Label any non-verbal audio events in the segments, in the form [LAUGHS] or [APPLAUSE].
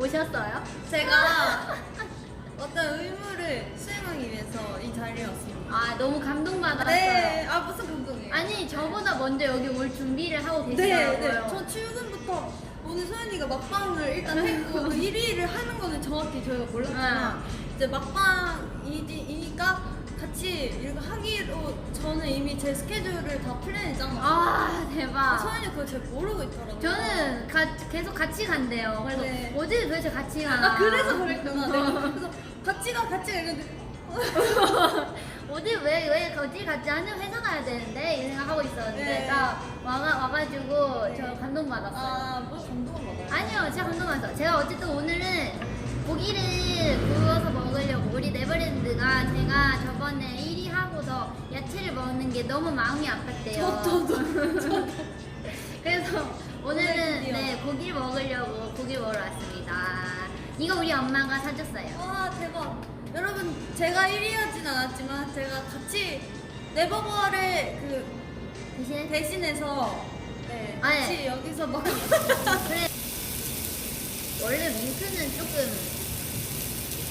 오셨어요? 제가 [LAUGHS] 어떤 의무를 수행하기 위해서 이 자리에 왔습니다. 아 너무 감동받았어요. 네, 아 무슨 감동이에요? 아니 저보다 먼저 여기 올 준비를 하고 네, 계시더라고요. 네. 저 출근부터 오늘 소연이가 막방을 일단 했고 그 [LAUGHS] 1위를 하는 거는 정확히 저희가 몰랐지만 이제 막방이니까 같이 이렇게 하기로 저는 이미 제 스케줄을 다 플랜해 짰어요. 아 대박. 소연이 그걸 잘 모르고 있더라고요. 저는 가, 계속 같이 간대요. 그래서 네. 어디 도대체 같이 가나? 아 그래서 그랬구나. 내가 그래서 같이 가 같이 가 이랬는데 어디 왜 왜 어디 같이 하는 회사 가야 되는데 이 생각하고 있었는데 네. 딱 와가 와가지고 네. 저 감동 받았어요. 아 뭐 감동을 받아요. 아니요, 제가 감동 받았어요. 제가 어쨌든 오늘은 먹는 게 너무 마음이 아팠대요. 저, 저도 [LAUGHS] 그래서 오늘은. 네 고기를 먹으려고 고기를 먹으러 왔습니다. 이거 우리 엄마가 사줬어요. 와 대박. 여러분 제가 1위 하진 않았지만 제가 같이 네버버를 그 대신에 대신해서 네 아, 네. 같이 여기서 막 [LAUGHS] 그래. 원래 윙크는 조금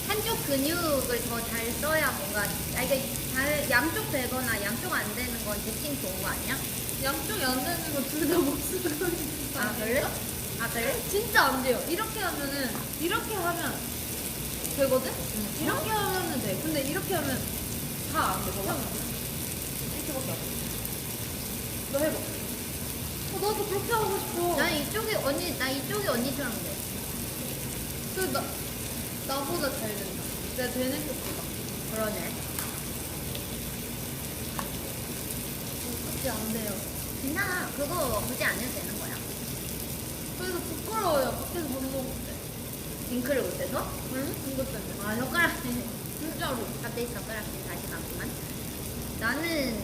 한쪽 근육을 더 잘 써야 뭔가 아 이게 잘 양쪽 되거나 양쪽 안 되는 건 대칭 좋은 거 아니야? 양쪽이 안 되는 거 둘 다 목수가 아 그래? 아 그래? 진짜 안 돼요. 이렇게 하면은 이렇게 하면 되거든? 응. 이렇게 하면은 돼. 근데 이렇게 하면 다 안 돼. 봐봐. 이렇게밖에 안 돼. 너 해봐. 어, 나도 그렇게 하고 싶어. 난 이쪽이 언니 나 이쪽이 언니처럼 돼. 그 나, 나보다 잘 된다. 내가 되는 쪽보다. 그러네. 그렇게 안 돼요. 괜찮아. 그거 굳이 안 해도 되는 거야. 그래서 부끄러워요. 밖에서 밥 먹을 때. 윙크를 못해서? 응? 이것 때문에. 아 젓가락. 진짜로. 갑자기 젓가락이 다시 갔구만. 나는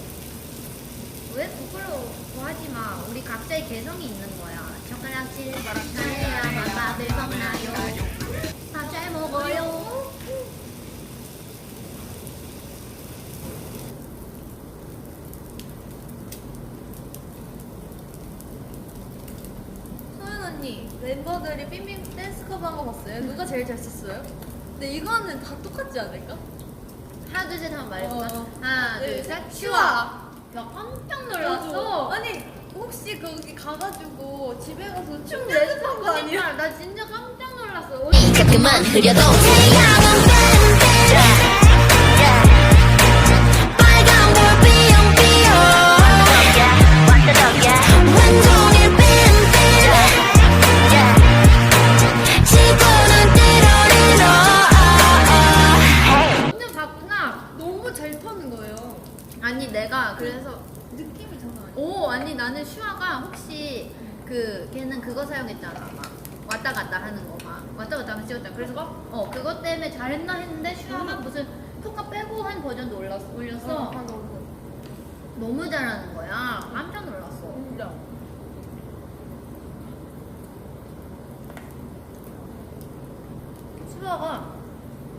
왜 부끄러워하지 마. 우리 각자의 개성이 있는 거야. 젓가락질 잘해야 맛을 먹나요? 밥잘 먹어요. 소연 언니, 멤버들이 빙빙 댄스 커버 한 거 봤어요? 누가 제일 잘 췄어요? 근데 이거는 다 똑같지 않을까? 하나 둘셋 하면 말해볼까? 어. 하나 네, 둘셋 슈아. 나 깜짝. 놀랐어. 아니, 혹시 거기 가가지고 집에 가서 춤춤 연습한 거 아니야? 나 진짜 깜짝 놀랐어. 자꾸만 흐려도 태양은 타는 거예요. 아니 내가 그래서 느낌이 장난 아니야. 오 아니 나는 슈아가 혹시 그 걔는 그거 사용했잖아 막 왔다 갔다 하는 거 막 왔다 갔다 하면 찍었잖아 그래서 어 그것 때문에 잘했나 했는데 슈아가 무슨 효과 빼고 한 버전도 올렸어 올렸어 아, 너무. 너무 잘하는 거야 깜짝 놀랐어 진짜. 수아가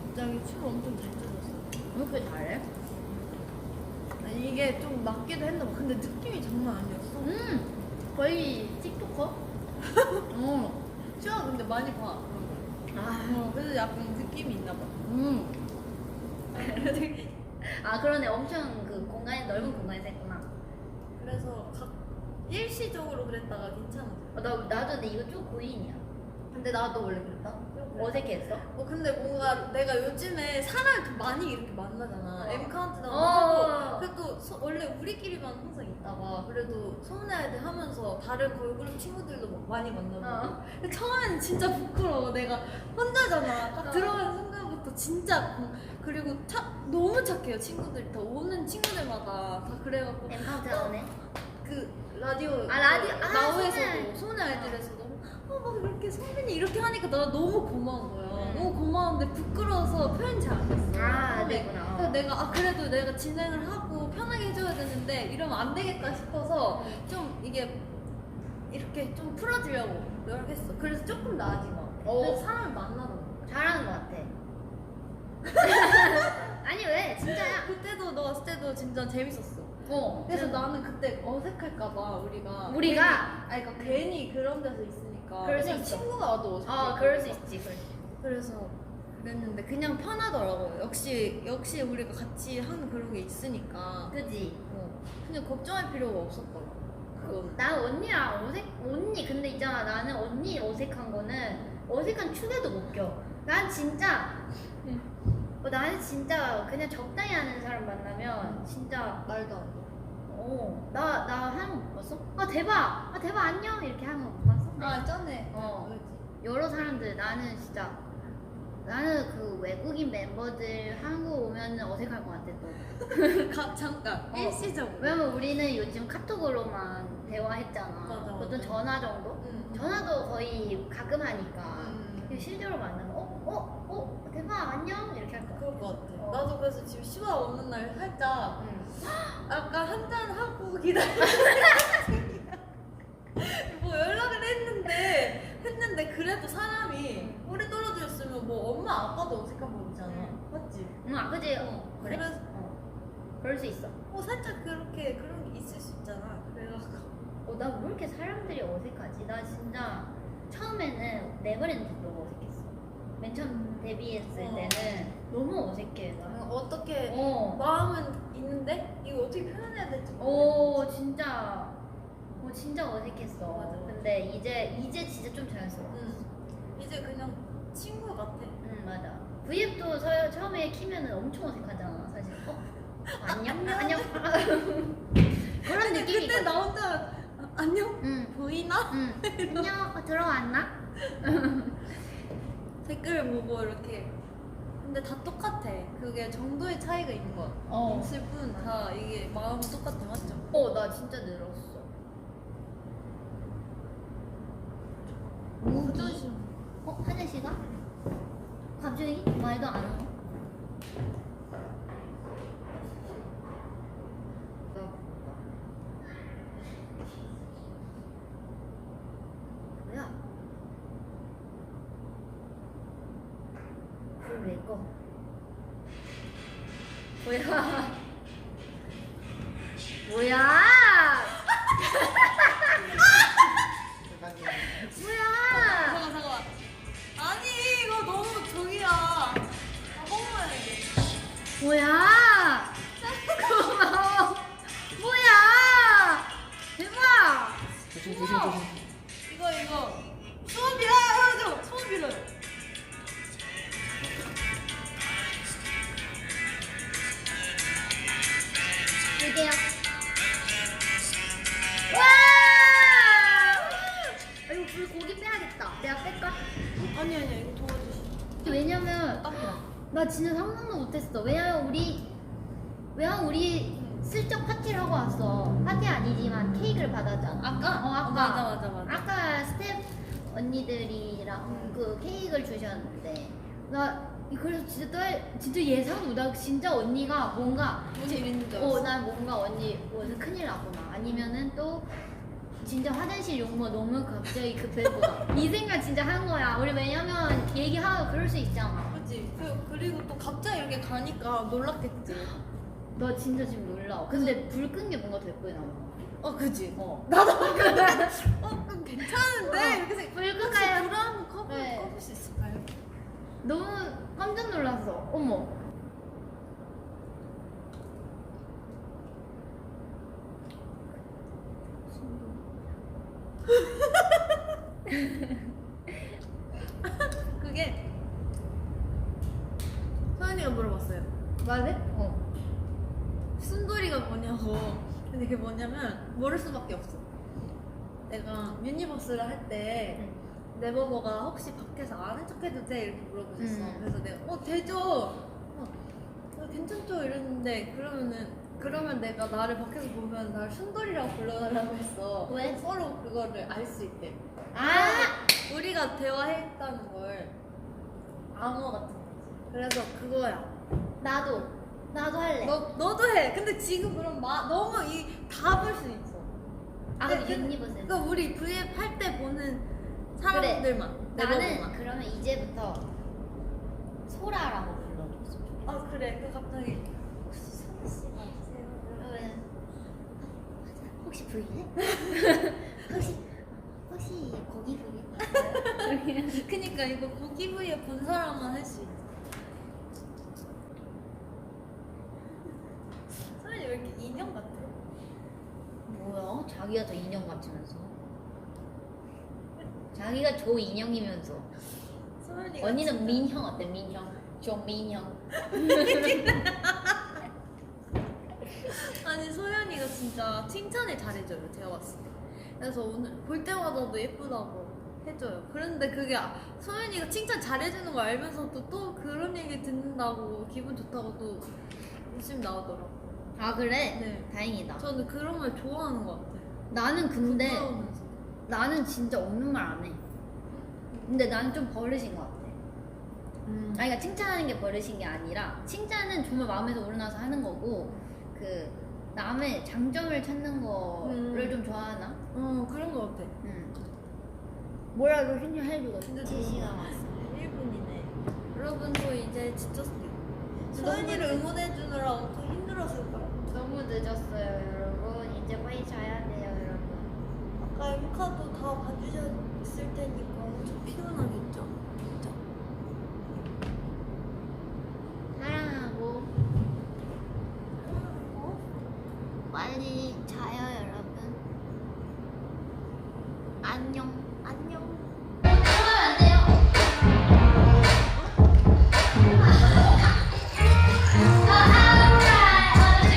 갑자기 춤을 엄청 잘 춰줬어. 왜 이렇게 잘해? 이게 좀 맞기도 했나 봐. 근데 느낌이 장난 아니었어. 음 거의 틱토커? [LAUGHS] 어. 수아가 근데 많이 봐. 아, 어, 그래서 약간 느낌이 있나 봐. 음. [LAUGHS] 아 그러네 엄청 그 공간이 넓은 공간에서 했구나 그래서 각 일시적으로 그랬다가 괜찮았어. 어, 나, 나도 근데 이거 쭉 고인이야 근데 나도 원래 그랬다 어색했어? 어 근데 뭔가 내가 요즘에 사람을 좀 많이 이렇게 만나잖아. 어. M 카운트다운 어. 하고 그래도 소- 원래 우리끼리만 항상 있다가 그래도 때 하면서 다른 걸그룹 친구들도 막 많이 만나고. 어. 근데 처음에는 진짜 부끄러워. 내가 혼자잖아. 딱 어. 들어가는 순간부터 진짜 음, 그리고 착 너무 착해요 친구들이 다 오는 친구들마다 다 그래갖고 엠카운트 나오네 그 라디오 아, 라디오. 아, 나우에서도 아이들에서도 어막 이렇게 선배님 이렇게 하니까 나 너무 고마운 거야 음. 너무 고마운데 부끄러워서 표현이 잘안 됐어 아. 그랬구나. 그래서 내가 아 그래도 내가 진행을 하고 편하게 해줘야 되는데 이러면 안 되겠다 싶어서 좀 이게 이렇게 좀 풀어주려고 노력했어 그래서 조금 나아진 것 같아 오. 그래서 사람을 만나다 보니까 잘하는 것 같아. [LAUGHS] 아니 왜 진짜야? 그때도 너 왔을 때도 진짜 재밌었어. 어. 그래서 나는 그때 어색할까봐 우리가 우리가? 괜히, 아니 그러니까 괜히 그런 데서 있으니까 그럴 수 그냥 있어. 친구가 와도. 어 그럴 수 있지. 그럴 수 있지. 그래서 그랬는데 그냥 편하더라고요. 역시 역시 우리가 같이 하는 그런 게 있으니까 그지. 어, 그냥 걱정할 필요가 없었더라. 그건 나 언니랑 어색 언니 근데 있잖아 나는 언니 어색한 거는 어색한 축에도 못 껴. 난 진짜 어, 나는 진짜 그냥 적당히 하는 사람 만나면 진짜 말도 안 돼. 어나나 하는 거 못 봤어? 아 대박 아 대박 안녕 이렇게 하는 거 못 봤어? 아 짠해. 어. 여러 사람들 나는 진짜 나는 그 외국인 멤버들 한국 오면 어색할 것 같아 또. [LAUGHS] 가, 잠깐 어. 일시적으로. 왜냐면 우리는 요즘 카톡으로만 대화했잖아. 맞아, 보통 맞아. 전화 정도? 음. 전화도 거의 가끔 하니까. 음. 근데 실제로 만나면 어? 어? 어? 대박 안녕? 이렇게 할 거야. 그럴 것 같아. 어. 나도 그래서 지금 시화 오는 날 살짝 응. [GASPS] 아까 한잔 하고 기다려. [LAUGHS] 뭐 연락을 했는데 했는데 그래도 사람이 오래 떨어졌으면 뭐 엄마 아빠도 어색한 법이잖아. 응. 맞지? 응, 아, 그지? 어, 그래? 그래서 어. 그럴 수 있어. 뭐 살짝 그렇게 그런 게 있을 수 있잖아. 그래가지고 어, 나 왜 이렇게 사람들이 어색하지? 나 진짜 처음에는 네버랜드 너무 어색했어. 맨 처음 데뷔했을 어. 때는 너무 어색해. 나. 어떻게 어. 마음은 있는데 이거 어떻게 표현해야 될지 오 진짜 어 진짜 어색했어. 맞아, 맞아. 근데 이제 이제 진짜 좀 자연스러워. 응. 이제 그냥 친구 같아. 응 맞아. V앱도 서, 처음에 키면은 엄청 어색하잖아 사실. 어 안녕 안녕 [LAUGHS] 그런 느낌이 그때. 나 혼자 아, 안녕 응 보이나? 응. [LAUGHS] 안녕 어, 들어왔나? [LAUGHS] 댓글 보고 이렇게 근데 다 똑같아 그게 정도의 차이가 있는 것 같아 어. 있을 뿐다 이게 마음은 똑같아 맞죠? 어나 진짜 늘었어. 무기? 어 화장실 가? 갑자기 말도 안 하고. 뭐야? 뭐야? [LAUGHS] 뭐야? 왔어. 파티 아니지만 케이크를 받았잖아. 아까? 어 아까. 어, 맞아 맞아 맞아. 아까 스텝 언니들이랑 그 케이크를 주셨는데. 나 그래서 진짜 떨 진짜 예상도 나 진짜 언니가 뭔가 일인지 알았어. 어난 뭔가 언니 무슨 큰일 났구나. 아니면은 또 진짜 화장실 용모 너무 갑자기 급했구나 [LAUGHS] 이 생각 진짜 한 거야. 우리 왜냐면 얘기하고 그럴 수 있잖아. 그치. 그, 그리고 또 갑자기 이렇게 가니까 놀랐겠지 너 진짜 지금 놀라워 근데 불 끈 게 뭔가 더 예쁘게 나와 어 그지 어 나도 어 그럼 괜찮은데 어. 이렇게 생각 불 혹시 끈가요? 불 한번 꺼볼, 네. 꺼볼 수 있을까요? 너무 깜짝 놀랐어 어머 [LAUGHS] 그게 서연이가 물어봤어요. 맞아? 어 순돌이가 뭐냐고. 근데 그게 뭐냐면 모를 수밖에 없어. 내가 유니버스를 할 때 네버버가 혹시 밖에서 아는 척해도 돼 이렇게 물어보셨어. 음. 그래서 내가 어 되죠. 어, 어, 괜찮죠 이랬는데 그러면은 그러면 내가 나를 밖에서 보면 나를 순돌이라고 불러달라고 했어. 왜? 서로 그거를 알 수 있대. 아! 우리가 대화했다는 걸 암호 같은 거지. 그래서 그거야. 나도 나도 할래 너 너도 해. 근데 지금 그럼 마, 너무 이 답을 수 있어. 아 근데 근데 유니버스 그러니까 우리 V앱 할 때 보는 사람들만. 나는 네버버만. 그러면 이제부터 소라라고 불러줬어. 아 그래 그 갑자기 혹시 소라 씨 맞으세요? 그러면 혹시? 혹시 혹시 고기 부위? 그니까 이거 고기 부위에 본 사람만 할 수 있지. 소연이 왜 이렇게 인형 같아? 뭐야? 자기가 더 인형 같으면서. 자기가 조 인형이면서. 소연이가 언니는 진짜- 민형 어때? 민형. 조 민형. 아니 소연이가 진짜 칭찬을 잘해줘요 제가 봤을 때 그래서 오늘 볼 때마다도 예쁘다고 해줘요 그런데 그게 아- 소연이가 칭찬 잘해주는 거 알면서도 또 그런 얘기 듣는다고 기분 좋다고 또 웃음 나오더라고 아 그래? 네 다행이다. 저는 그런 말 좋아하는 것 같아요 나는 근데. 나는 진짜 없는 말 안 해. 근데 나는 좀 버릇인 것 같아. 음. 아니, 그러니까 칭찬하는 게 버릇인 게 아니라 칭찬은 정말 마음에서 우러나서 하는 거고 그 남의 장점을 찾는 거를 음. 좀 좋아하나? 어 그런 것 같아 응. 뭐라도 칭찬해주고 근데 제시가 왔어. 1분이네 여러분 저 이제 진짜 소연이를 응원해 주느라고 더 힘들었을 거예요 너무 늦었어요, 여러분. 이제 빨리 자야 여러분. 아까 엠카도 다 봐주셨을 테니까